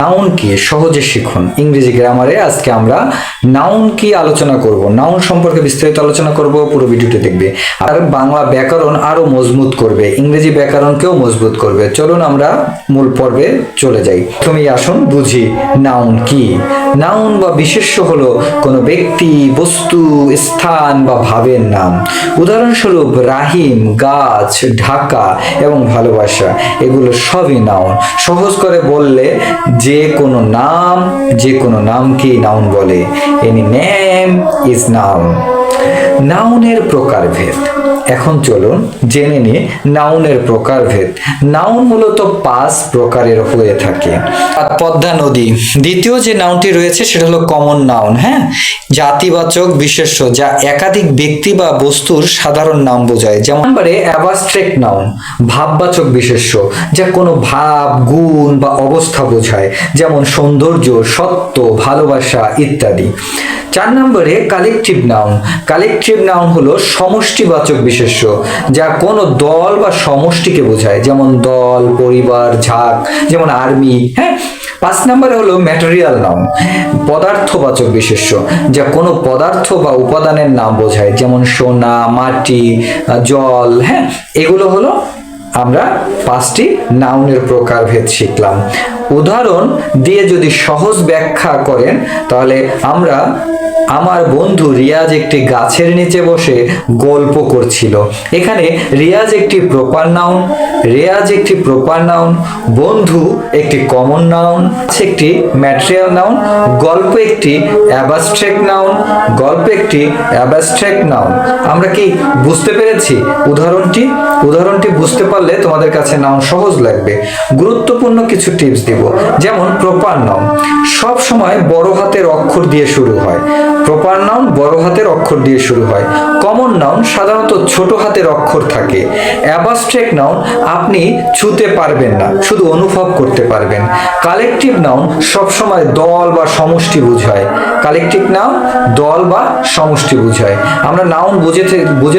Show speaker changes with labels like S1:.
S1: Noun কি সহজে শিখুন। ইংরেজি গ্রামারে আজকে আমরা নাউন কি আলোচনা করব, নাউন সম্পর্কে বিস্তারিত আলোচনা করব, পুরো ভিডিওটি দেখবে। আর বাংলা ব্যাকরণ আরও মজবুত করবে, ইংরেজি ব্যাকরণকেও মজবুত করবে। চলুন আমরা মূল পর্বে চলে যাই। তুমি আসুন, বুঝি নাউন কি। নাউন বা বিশেষ্য হলো কোনো ব্যক্তি, বস্তু, স্থান বা ভাবের নাম। উদাহরণস্বরূপ রাহিম, গাছ, ঢাকা এবং ভালোবাসা, এগুলো সবই নাউন। সহজ করে বললে যে কোনো নাম যে কোনো নামকেই নাউন বলে। এনি নেম ইজ নাউন নাউনের প্রকারভেদ। এখন চলুন জেনে নিই নাউনের প্রকারভেদ। নাউন মূলত পাঁচ প্রকারের হয়ে থাকে। পদ্মা নদী, দ্বিতীয় যে নাউনটি রয়েছে সেটা হলো কমন নাউন হ্যাঁ? জাতিবাচক, বিশেষ্য, যা একাধিক ব্যক্তি বা বস্তুর সাধারণ নাম বোঝায়। যেমন নাম্বারে অ্যাবাস্ট্রেক্ট নাউন, ভাববাচক, বিশেষ্য, যা কোনো ভাব, গুণ বা অবস্থা বোঝায়। যেমন সৌন্দর্য, সত্য, ভালোবাসা ইত্যাদি। চার নম্বরে কালেকটিভ নাউন কালেকটিভ নাউন হলো সমষ্টিবাচক বিশেষ্য, যা কোনো দল বা সমষ্টিকে বোঝায়। যেমন দল, পরিবার, ঝাঁক, যেমন আর্মি হ্যাঁ? পাঁচ নম্বরে হলো ম্যাটেরিয়াল নাউন পদার্থবাচক বিশেষ্য, যা কোনো পদার্থ বা উপাদানের নাম বোঝায়। যেমন সোনা, মাটি জল হ্যাঁ? এগুলো হলো আমরা পাঁচটি নাউনের প্রকারভেদ শিখলাম। উদাহরণ দিয়ে যদি সহজ ব্যাখ্যা করেন তাহলে আমরা আমার বন্ধু রিয়াজ একটি গাছের নিচে বসে গল্প করছিল। এখানে রিয়াজ একটি প্রপার নাউন রিয়াজ একটি প্রপার নাউন বন্ধু একটি কমন নাউন একটি ম্যাটেরিয়াল নাউন গল্প একটি অ্যাবাস্ট্রাক্ট নাউন গল্প একটি অ্যাবাস্ট্রাক্ট নাউন আমরা কি বুঝতে পেরেছি উদাহরণটি? উদাহরণটি বুঝতে পারলে তোমাদের কাছে নাউন সহজ লাগবে। গুরুত্বপূর্ণ কিছু টিপস দিব। যেমন প্রপার নাউন সব সময় বড় হাতের অক্ষর দিয়ে শুরু হয়। প্রপার নাউন বড় হাতের অক্ষর দিয়ে শুরু হয়। কমন নাউন সাধারণত ছোট হাতের অক্ষর থাকে। অ্যাবাস্ট্রেক নাউন আপনি ছুতে পারবেন না, শুধু অনুভব করতে পারবেন। কালেকটিভ নাউন সবসময় দল বা সমষ্টি বোঝায়। কালেকটিভ নাউন দল বা সমষ্টি বোঝায়। আমরা নাউন বুঝেতে বুঝে